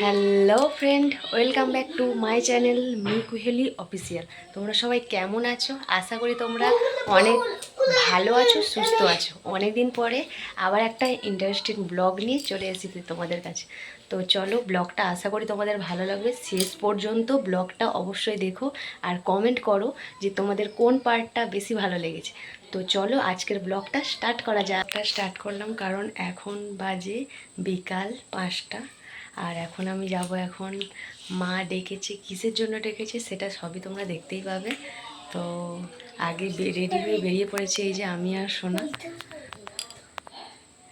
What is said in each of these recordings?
Hello friend welcome back to my channel me Kuheli official তোমরা সবাই কেমন আছো? আশা করি তোমরা অনেক ভালো আছো, সুস্থ আছো। অনেক দিন পরে আবার একটা ইন্টারেস্টিং ব্লগ নিয়ে চলে এসেছি তোমাদের কাছে। তো চলো ব্লগটা আশা করি তোমাদের ভালো লাগবে। শেষ পর্যন্ত ব্লগটা অবশ্যই দেখো আর কমেন্ট করো যে তোমাদের কোন পার্টটা বেশি ভালো লেগেছে। তো চলো আজকের ব্লগটা স্টার্ট করা যাক। স্টার্ট করলাম কারণ এখন বাজে বিকাল পাঁচটা। আর এখন আমি যাব এখন মা ডেকেছে কিসের জন্য ডেকেছে সেটা সবই তোমরা দেখতেই পাবে। তো আগে রেডি হয়ে বেরিয়ে পড়েছে এই যে আমি আর সোনা।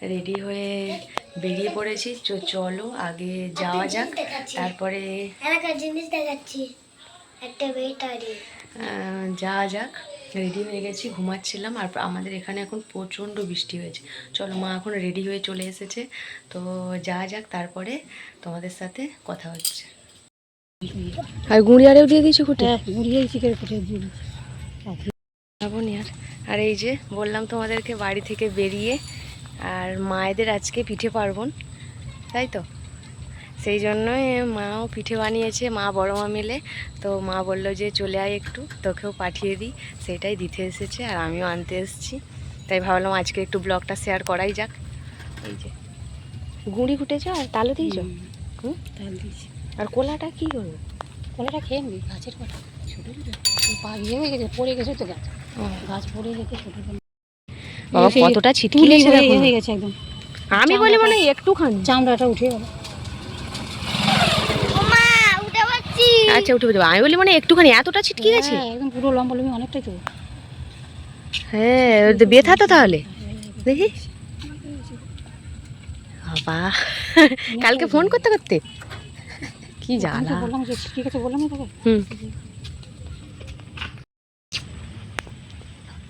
রেডি হয়ে বেরিয়ে পড়েছি তো চলো আগে যাওয়া যাক। তারপরে একটা জিনিস দেখাচ্ছি। একটা আহ, যাওয়া যাক। রেডি হয়ে গেছি ঘুমাচ্ছিলাম আর আমাদের এখানে এখন প্রচণ্ড বৃষ্টি হয়েছে। চলো মা এখন রেডি হয়ে চলে এসেছে। তো যা যাক তারপরে তোমাদের সাথে কথা হচ্ছে। আর গুঁড়িয়ারেও দিয়ে দিয়েছি খুঁটে? গুড়িয়ে চিকেন দিয়ে আর এই যে বললাম তোমাদেরকে বাড়ি থেকে বেরিয়ে আর মায়েদের আজকে পিঠে পার্বণ তাই তো? সেই জন্যই মাও পিঠে বানিয়েছে মা বড় মা মিলে। তো মা বলল যে চলে আয় একটু তোকেও পাঠিয়ে দিই। সেটাই দিতে এসেছে আর আমিও আনতে এসেছি। তাই ভাবলাম আজকে একটু ব্লগটা শেয়ার করাই যাক। এই যে। গুঁড়ি কুটেছ আর তালু দিয়েছ? হুম। তাল দিয়েছি। আর কোলাটা কী করব কলাটা খেয়ে নিবি। গাছের কলা ছোটো পা ইয়ে হয়ে গেছে পড়ে গেছে তো গাছ। গাছ পড়ে গেছে ছোটো বাবা কতটা ছিটকি তুলে গেছে হয়ে হয়ে গেছে একদম। আমি বলি মানে একটুখানি। চামড়াটা উঠে গেল। আচ্ছা উঠে যাব আমি বলি মানে একটুখানি এতটা ছিটকে গেছে? হ্যাঁ, একদম পুরো লম্বা লম্বি অনেকটাই তো হ্যাঁ ব্যথা তো তাহলে? দেখি। বাবা কালকে ফোন করতে করতে? কি জ্বালা। বললাম যে ঠিক আছে বললাম তোকে? হুম।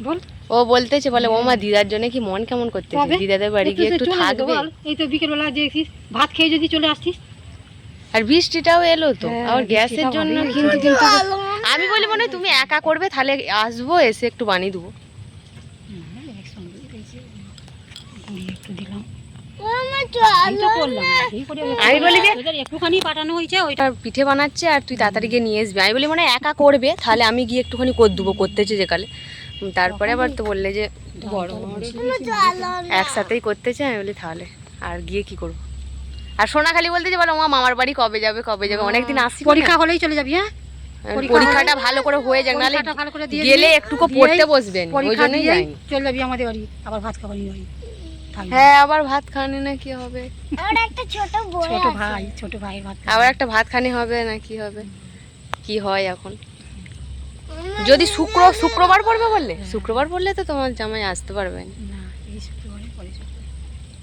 বল। ও বলতেছে বলে ও মা দিদার জন্য কি মন কেমন করতেছে? দিদাদের বাড়ি গিয়ে একটু থাকবে? এই তো বিকেলবেলা দেখছিস ভাত খেয়ে যদি চলে আসছিস আর বৃষ্টিটাও এলো তো। হ্যাঁ, আবার গ্যাসের জন্য কিন্তু কিন্তু আমি বলি মনে হয় তুমি একা করবে তাহলে আসব এসে একটু বানিয়ে দেবো। আমি বলি যে- একটুখানি পাঠানো হয়েছে ওইটা পিঠে বানাচ্ছে আর তুই তাড়াতাড়ি গিয়ে নিয়ে আসবি। আমি বলি মানে একা করবে তাহলে আমি গিয়ে একটুখানি করে দেবো করতেছে যে কালে তারপরে আবার তো বললে যে বড় একসাথেই করতেছে আমি বলি তাহলে। আর গিয়ে কি করব? আর সোনা খালি বলতে যে বলো মা মামার বাড়ি কবে যাবে কবে যাবে? অনেকদিন আসি পরীক্ষা হলেই চলে যাবি হ্যাঁ? পরীক্ষা পরীক্ষাটা ভালো করে হয়ে যাক নাহলে গেলে একটুকু পড়তে বসবেন ওই জন্যই যাইনি চলে যাবি আমাদের বাড়ি আবার ভাত খাওয়ানি বাড়ি। হ্যাঁ আবার ভাত খানি না কি হবে? ছোট ভাই ছোট ভাইয়ের ভাত আবার একটা ভাত খানি হবে না কি হবে? কি হয় এখন? যদি শুক্র শুক্রবার পড়বে বললে? শুক্রবার পড়লে তো তোমার জামাই আসতে পারবে না। এই শুক্রবারে শুক্রবারে।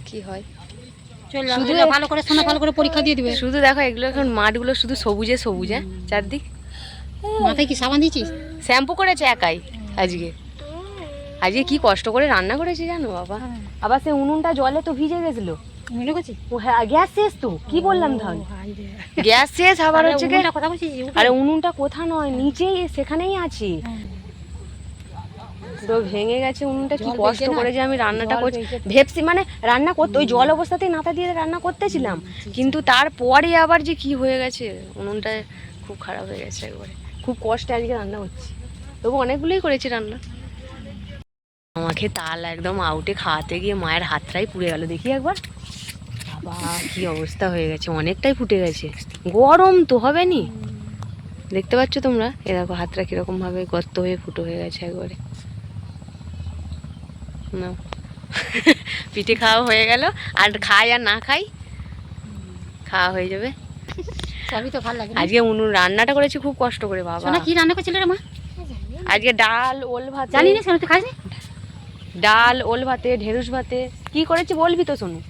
কি হয়? শুধু শুধু ভালো করে শোনা ভালো করে পরীক্ষা দিয়ে দিবে। শুধু দেখো এগুলো এখন মাঠগুলো শুধু সবুজে সবুজে চারদিক। মাথায় কি সাবান দিয়েছিস? শ্যাম্পু করেছে একাই আজকে। আজকে কি কষ্ট করে রান্না করেছে জানো বাবা? আবার সে উনুনটা জলে তো ভিজে গেছিল। হ্যাঁ গ্যাস শেষ তো কি বললাম তাহলে? গ্যাস শেষ আবার হচ্ছে আরে উনুনটা কোথা নয় নিচেই সেখানেই আছে। হ্যাঁ। তো ভেঙে গেছে উনুনটা কি কষ্ট করে যে আমি রান্নাটা করছি। ভেপসি মানে রান্না করতে ওই জল অবস্থাতেই নাতা দিয়ে রান্না করতেছিলাম। কিন্তু তারপরে আবার যে কি হয়ে গেছে উনুনটা খুব খারাপ হয়ে গেছে একবারে। খুব কষ্টে আজকে রান্না করছি তবু অনেকগুলোই করেছি রান্না। আমাকে তাল একদম আউটে খাওয়াতে গিয়ে মায়ের হাতটাই পুড়ে গেল। দেখি একবার। বাবা কি অবস্থা হয়ে গেছে। অনেকটাই ফুটে গেছে। গরম তো হবে নি। দেখতে পাচ্ছ তোমরা? এ দেখো হাতটা কীরকম ভাবে গর্ত হয়ে ফুটো হয়ে গেছে একবারে। না। পিঠে খাওয়া হয়ে গেল। আর খাই আর না খাই খাওয়া হয়ে যাবে। সবই তো ভালো লাগে আজকে উনুন রান্নাটা করেছি খুব কষ্ট করে বাবা। কি রান্না করছিল রে মা? আজকে ডাল ওল ভাত। জানি না শোনা খাইনি ডাল ওল ভাতে ঢেঁড়স ভাতে। কি করেছি বলবি তো শোনো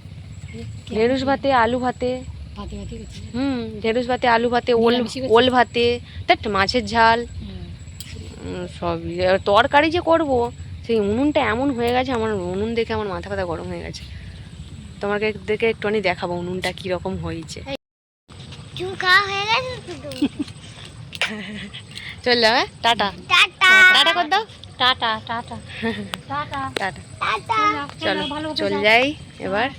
ঢেঁড়স ভাতে আলু ভাতে। হুম ঢেঁড়স ভাতে আলু ভাতে ওল ওল ভাতে। মাছের ঝাল। সবই। তরকারি যে করব সেই উনুনটা এমন হয়ে গেছে আমার উনুন দেখে আমার মাথা ব্যথা গরম হয়ে গেছে। তোমাকে দেখে একটুখানি দেখাবো উনুনটা কীরকম হয়েছে। চল যাবে? টাটা। টাটা। কর দাও। Tata tata. টাটা। চলো ভালো চল যাই এবার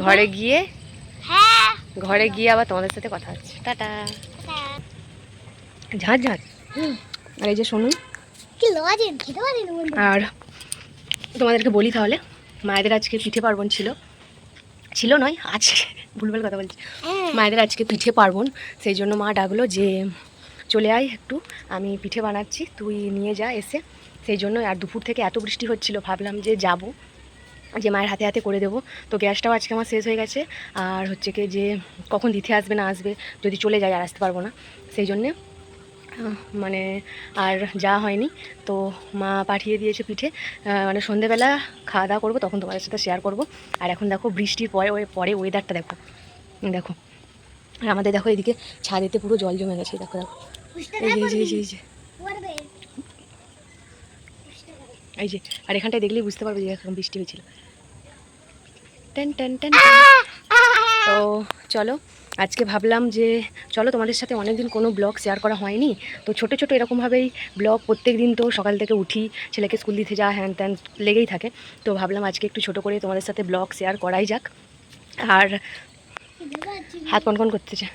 ঘরে গিয়ে। হ্যাঁ। ঘরে গিয়ে আবার তোমাদের সাথে কথা হচ্ছে। টাটা। ঝাঁঝ ঝাঁঝ। আর এই যে শোনো কি লজেন খেতে পারেন বন্ধু। আর তোমাদেরকে বলি তাহলে মায়েদের আজকে পিঠে পার্বণ ছিল। ছিল নয় আজকে ভুলভাল কথা বলছি। মায়েদের আজকে পিঠে পার্বণ সেই জন্য মা ডাকলো যে চলে আয় একটু আমি পিঠে বানাচ্ছি তুই নিয়ে যা এসে। সেই জন্য আর দুপুর থেকে এত বৃষ্টি হচ্ছিল ভাবলাম যে যাব যে মায়ের হাতে হাতে করে দেবো। তো গ্যাসটাও আজকে আমার শেষ হয়ে গেছে। আর হচ্ছে কি যে কখন দিতে আসবে না আসবে যদি চলে যায় আর আসতে পারব না। সেই জন্যে মানে আর যাওয়া হয়নি। তো মা পাঠিয়ে দিয়েছে পিঠে। মানে সন্ধেবেলা খাওয়া দাওয়া করব তখন তোমাদের সাথে শেয়ার করব। আর এখন দেখো বৃষ্টির পরে ওই পরে ওয়েদারটা দেখো। দেখো। আর আমাদের দেখো এদিকে ছাদেতে পুরো জল জমে গেছে দেখো দেখো। এই যে এই যে এই যে, এই যে আর এখানটায় দেখলেই বুঝতে পারবে যে এখন বৃষ্টি হয়েছিল। Ten ten ten. তো চলো, আজকে ভাবলাম যে চলো তোমাদের সাথে অনেক দিন কোনো ব্লগ শেয়ার করা হয়নি। তো ছোটো ছোটো এরকমভাবেই ব্লগ প্রত্যেক দিন তো সকাল থেকে উঠি, ছেলেকে স্কুল দিতে যা হ্যান ত্যান লেগেই থাকে। তো ভাবলাম আজকে একটু ছোটো করে তোমাদের সাথে ব্লগ শেয়ার করাই যাক। আর হাত কনকন চা,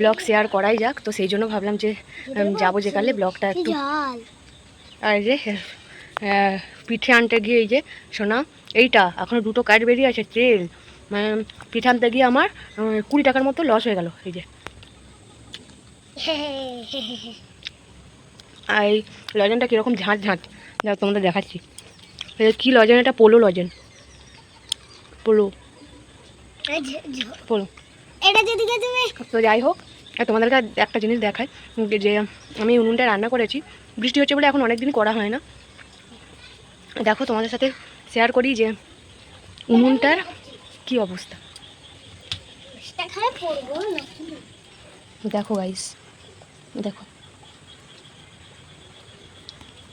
ব্লগ শেয়ার করাই যাক। তো সেই জন্য ভাবলাম যে যাব যেকালে ব্লগটা একটু আর যে পিঠে আনতে গিয়ে এই যে শোনা এইটা, এখনও দুটো কাঠ বেরিয়ে আছে, তেল। মানে পিঠে আনতে গিয়ে আমার কুড়ি টাকার মতো লস হয়ে গেল এই যে। আর এই লজেনটা কীরকম ঝাঁঝ ঝাঁঝ যা তোমাদের দেখাচ্ছি। কী লজেন এটা পোলো লজেন। পোলো। পোলো। এটা যেদিকে তুমি তো যাই হোক তোমাদেরকে একটা জিনিস দেখায় যে আমি উনুনটা রান্না করেছি বৃষ্টি হচ্ছে বলে এখন অনেক দিন করা হয় না। দেখো তোমাদের সাথে শেয়ার করি যে উনুনটার কি অবস্থা? দেখো গাইস দেখো।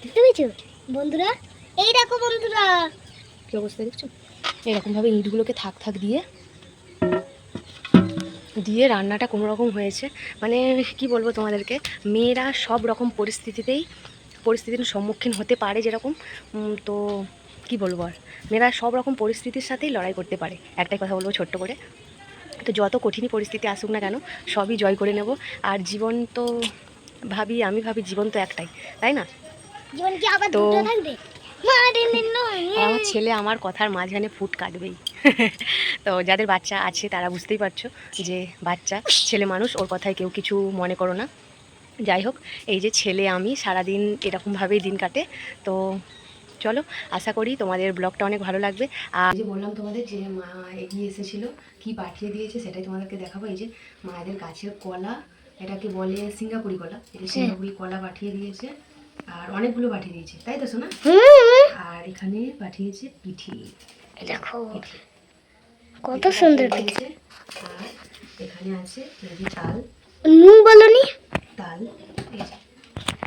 দেখতে পেয়েছ? বন্ধুরা এই দেখো বন্ধুরা। কি অবস্থা দেখছ? এরকমভাবে ইঁটগুলোকে থাক থাক দিয়ে দিয়ে রান্নাটা কোনো রকম হয়েছে। মানে কি বলব তোমাদেরকে মেয়েরা সব রকম পরিস্থিতিতেই পরিস্থিতির সম্মুখীন হতে পারে যেরকম। তো কি বলব আর? মেয়েরা সব রকম পরিস্থিতির সাথেই লড়াই করতে পারে। একটাই কথা বলব ছোট্ট করে। তো যত কঠিনই পরিস্থিতি আসুক না কেন সবই জয় করে নেব। আর জীবন তো ভাবি আমি ভাবি জীবন তো একটাই তাই না? তো- আমার ছেলে আমার কথার মাঝখানে ফুট কাটবেই। তো যাদের বাচ্চা আছে তারা বুঝতেই পারছ যে বাচ্চা ছেলে মানুষ ওর কথায় কেউ কিছু মনে করো না। যাই হোক এই যে ছেলে আমি সারাদিন এরকমভাবেই দিন কাটে। তো চলো আশা করি তোমাদের ব্লগটা অনেক ভালো লাগবে। আর যে বললাম তোমাদের যে মা এগিয়ে এসেছিল কি পাঠিয়ে দিয়েছে সেটাই তোমাদেরকে দেখাবো। এই যে মায়েদের গাছের কলা এটাকে বলে সিঙ্গাপুরি কলা যে সিঙ্গাপুরি কলা পাঠিয়ে দিয়েছে আর অনেকগুলো পাঠিয়ে দিয়েছে। তাই তো শোনা আর এখানে পাঠিয়েছে পিঠি। দেখো কত সুন্দর দিয়েছে। আর এখানে আছে এই যে তাল। নুন বলনি? তাল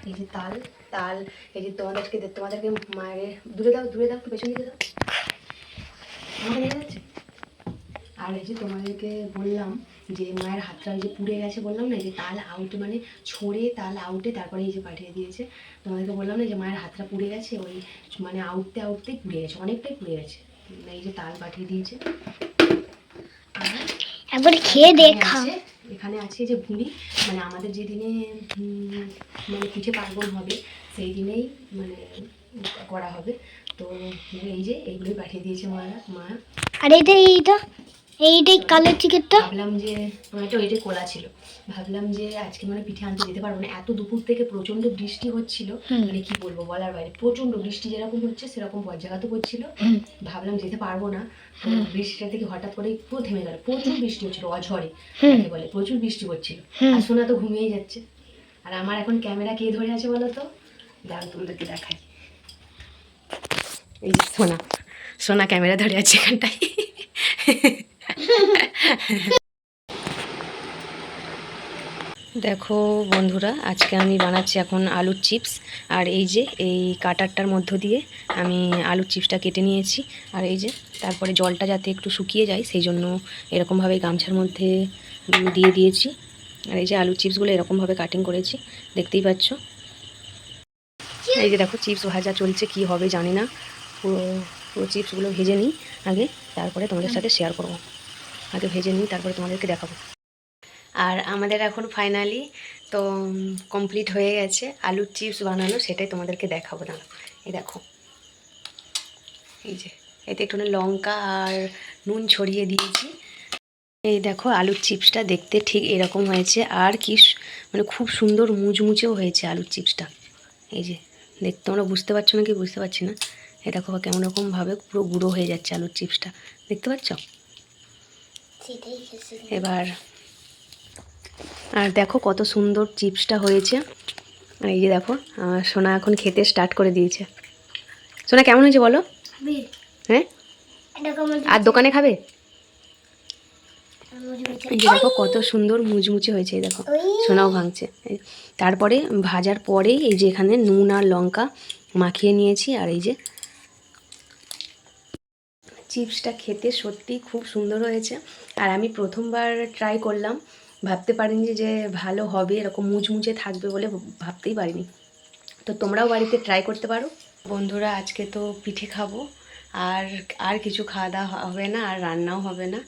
এই যে তাল। তাল এই যে তোমাদেরকে তোমাদেরকে মায়ের দূরে দাও দূরে দাও একটু পেছন দিকে দাও। আমাকে দেখা যাচ্ছে? আর এই যে তোমাদেরকে বললাম যে মায়ের হাতটা এই যে পুড়ে গেছে বললাম না যে তাল আউটে মানে ছড়ে তাল আউটে তারপরে এই যে পাঠিয়ে দিয়েছে। তোমাদেরকে বললাম না যে মায়ের হাতটা পুড়ে গেছে ওই মানে আউটতে আউটতেই পুড়ে গেছে অনেকটাই পুড়ে গেছে। এই যে তাল পাঠিয়ে দিয়েছে। আর একবার খেয়ে দেখা এখানে আছে যে ভুঁড়ি মানে আমাদের যেদিনে মানে পিঠে পার্বণ হবে, সেই দিনেই মানে করা হবে। তো এই যে এইগুলোই পাঠিয়ে দিয়েছে মারা, মা। আর এটা এইটা? এইটাই কালো চিকেনটা ভাবলাম যে একটা ওইটাই কোলা ছিল। ভাবলাম যে আজকে মানে পিঠে আনতে যেতে পারব না। এত দুপুর থেকে প্রচণ্ড বৃষ্টি হচ্ছিল। মানে কি বলব বলার বাইরে। প্রচণ্ড বৃষ্টি যেরকম হচ্ছে সেরকম বজ্রাঘাত করছিল ভাবলাম যেতে পারব না। বৃষ্টিটা থেকে হঠাৎ করে পুরো থেমে গেল। প্রচুর বৃষ্টি হচ্ছিল অঝরে বলে। প্রচুর বৃষ্টি হচ্ছিল। আর সোনা তো ঘুমিয়েই যাচ্ছে। আর আমার এখন ক্যামেরা কে ধরে আছে বলো তো? দাঁড়ান তোমাদেরকে দেখাই। এই সোনা। সোনা ক্যামেরা ধরে আছে এখানটায়। দেখো বন্ধুরা, আজকে আমি বানাচ্ছি এখন আলুর চিপস। আর এই যে, এই কাটারটার মধ্য দিয়ে আমি আলুর চিপসটা কেটে নিয়েছি। আর এই যে, তারপরে জলটা যাতে একটু শুকিয়ে যায়, সেই জন্য এরকমভাবে গামছার মধ্যে দিয়ে দিয়েছি। আর এই যে আলুর চিপসগুলো এরকমভাবে কাটিং করেছি, দেখতেই পাচ্ছ? এই যে দেখো, চিপস ভাজা চলছে, কি হবে জানি না। পুরো পুরো চিপসগুলো ভেজে নিই আগে, তারপরে তোমাদের সাথে শেয়ার করব। আগে ভেজে নিই, তারপরে তোমাদেরকে দেখাবো। আর আমাদের এখন ফাইনালি তো কমপ্লিট হয়ে গেছে। আলুর চিপস বানানো, সেটাই তোমাদেরকে দেখাবো না। এই দেখো। এই যে, এতে একটু লঙ্কা আর নুন ছড়িয়ে দিয়েছি। এই দেখো, আলুর চিপসটা দেখতে ঠিক এরকম হয়েছে। আর কি মানে খুব সুন্দর মুচমুচেও হয়েছে আলুর চিপসটা এই যে দেখ তোমরা বুঝতে পারছ না কি বুঝতে পারছি না। এই দেখো, কেমন রকমভাবে পুরো গুঁড়ো হয়ে যাচ্ছে আলুর চিপসটা দেখতে পাচ্ছ? এবার। আর দেখো কত সুন্দর চিপসটা হয়েছে। আর এই যে দেখো সোনা এখন খেতে স্টার্ট করে দিয়েছে। সোনা কেমন হয়েছে বলো? হ্যাঁ? আর দোকানে খাবে? এই যে দেখো কত সুন্দর মুচমুচে হয়েছে এই দেখো। সোনাও ভাঙছে। তারপরে ভাজার পরেই এই যে এখানে নুন আর লঙ্কা মাখিয়ে নিয়েছি আর এই যে চিপসটা খেতে সত্যি খুব সুন্দর হয়েছে। আর আমি প্রথমবার ট্রাই করলাম। ভাবতে পারিনি যে ভালো হবে, এরকম মুচমুচে থাকবে বলে ভাবতেই পারিনি। তো তোমরাও বাড়িতে ট্রাই করতে পারো। বন্ধুরা, আজকে তো পিঠে খাব। আর আর কিছু খাওয়া দাওয়া হবে না, আর রান্নাও হবে না।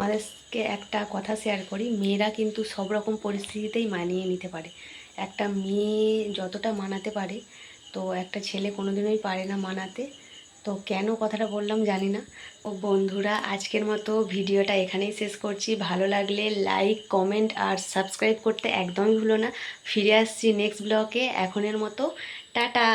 আমাদেরকে একটা কথা শেয়ার করি, মেয়েরা কিন্তু সব রকম পরিস্থিতিতেই মানিয়ে নিতে পারে। একটা মেয়ে যতটা মানাতে পারে, তো একটা ছেলে কোনোদিনই পারে না মানাতে। তো কেন কথাটা বললাম জানি না। ও বন্ধুরা, আজকের মতো ভিডিওটা এখানেই শেষ করছি। ভালো লাগলে লাইক কমেন্ট আর সাবস্ক্রাইব করতে একদমই ভুলো না। ফিরে আসছি নেক্সট ব্লগে এখনের মতো টাটা।